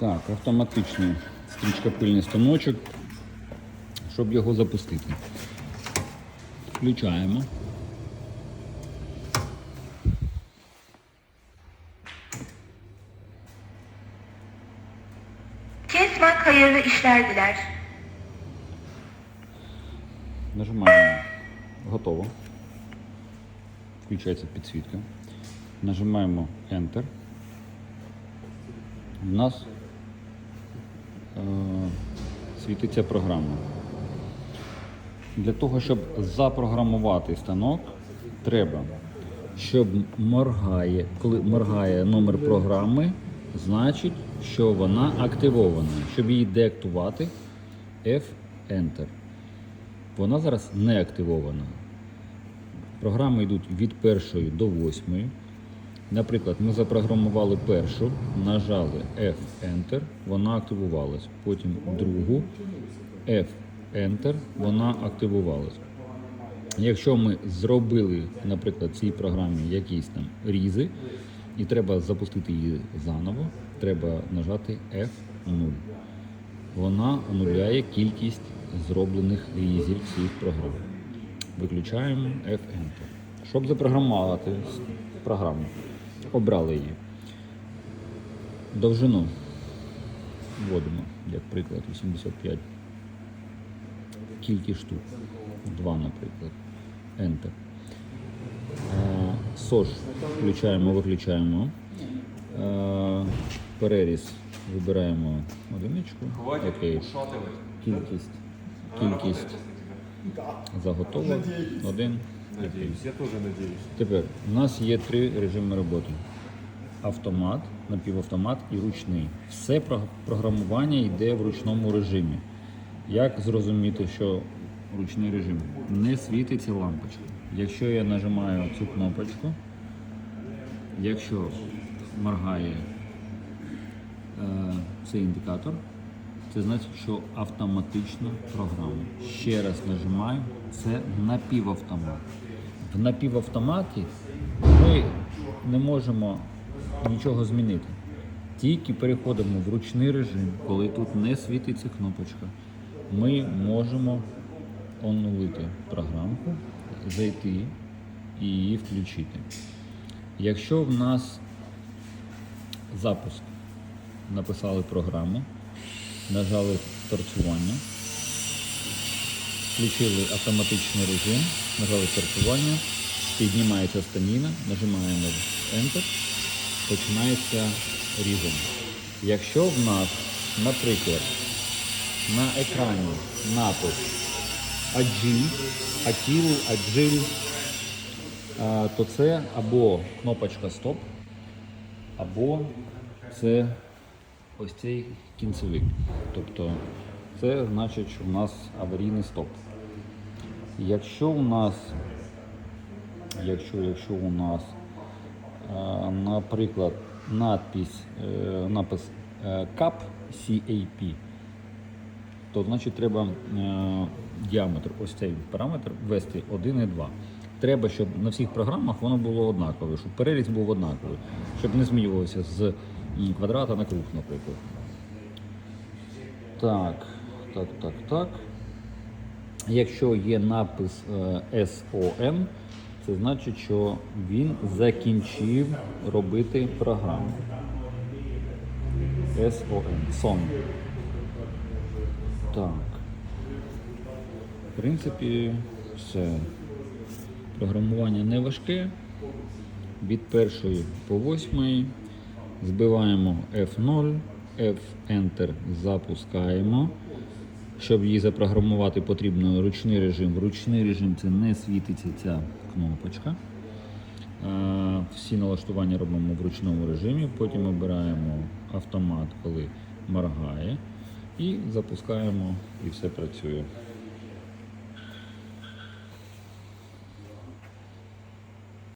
Так, автоматичний стрічкопильний станочок, щоб його запустити. Включаємо. Kesman hayırlı işler diler. Нажимаємо готово. Включається підсвітка. Нажимаємо Enter. У нас світиться програма. Для того, щоб запрограмувати станок, треба, щоб моргає, коли моргає номер програми, значить, що вона активована. Щоб її деактувати, F-Enter. Вона зараз не активована. Програми йдуть від першої до восьмої. Наприклад, ми запрограмували першу, нажали F-Enter, вона активувалась. Потім другу F-Enter, вона активувалась. Якщо ми зробили, наприклад, цій програмі якісь там різи, і треба запустити її заново, треба нажати F0 вона онуляє кількість зроблених різів цих програм. Виключаємо F-Enter. Щоб запрограмувати програму, обрали її. Довжину вводимо, як приклад, 85. Кількість штук. 2, наприклад. Enter. Е, SOS включаємо, виключаємо. Е, Переріз вибираємо одиничку. Окей. Кількість. Кількість заготовок. Один. Окей. Надеюсь, я тоже надеюсь. Тепер у нас є три режими роботи: автомат, напівавтомат і ручний. Все програмування йде в ручному режимі. Як зрозуміти, що ручний режим не світиться лампочка? Якщо я нажимаю цю кнопочку, якщо моргає е, цей індикатор, це значить, що автоматична програма. Ще раз нажимаю, це напівавтомат. В напівавтоматі ми не можемо нічого змінити. Тільки переходимо в ручний режим, коли тут не світиться кнопочка, ми можемо оновити програмку, зайти і її включити. Якщо в нас запуск, написали програму, нажали торцювання, включили автоматичний режим, нажали стартування, піднімається станіна, нажимаємо Enter, починається різання. Якщо в нас, наприклад, на екрані напис Agile, Атіл, Agile, то це або кнопочка Стоп, або це ось цей кінцевик. Тобто це значить, що в нас аварійний стоп. Якщо у нас, якщо, якщо у нас, е, наприклад, надпись, е, напис е, CAP, CAP, то значить треба діаметр, ось цей параметр ввести 1 і 2. Треба, щоб на всіх програмах воно було однакове, щоб переріз був однаковий, щоб не змінювалося з квадрата на круг, наприклад. Так, так, так, так. Якщо є напис е, SON, це значить, що він закінчив робити програму. SON. Сон. Так. В принципі, все. Програмування не важке. Від першої по восьмої збиваємо F0, F-Enter запускаємо. Щоб її запрограмувати, потрібно ручний режим. Ручний режим це не світиться ця кнопочка. Е, Всі налаштування робимо в ручному режимі, потім обираємо автомат, коли моргає, і запускаємо, і все працює.